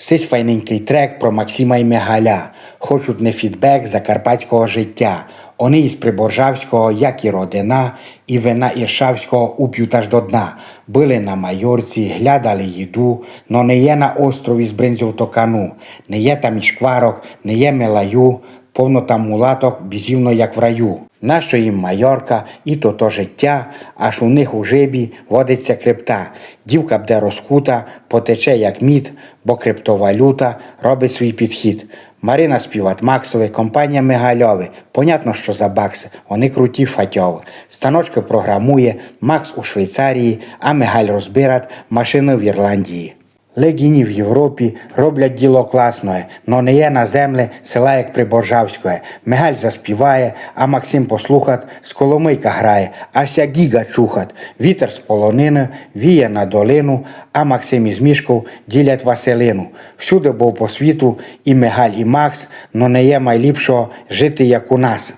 Сись файненький трек про Максима і Мигаля. Хочуть не фідбек закарпатського життя. Вони із Приборжавського, як і родина, і вина Іршавського уп'ють аж до дна. Били на майорці, глядали їду, но не є на острові з бринзів токану. Не є там і шкварок, не є мелаю, повно там мулаток, бізівно як в раю. Нащо їм майорка, і то то життя, аж у них у жибі водиться крипта. Дівка бде розкута, потече як мід, бо криптовалюта робить свій підхід. Марина співат Максове, компанія Мегальове. Понятно, що за бакси, вони круті фатьово. Станочки програмує Макс у Швейцарії, а Мегаль розбират машину в Ірландії. Легіні в Європі роблять діло класне, но не є на землі села як Приборжавське. Мегаль заспіває, а Максим послухат, з Коломийка грає, ася гіга чухат. Вітер з полонини віє на долину, а Максим із Мішков ділять Василину. Всюди був по світу і Мегаль, і Макс, но не є майліпшого жити як у нас.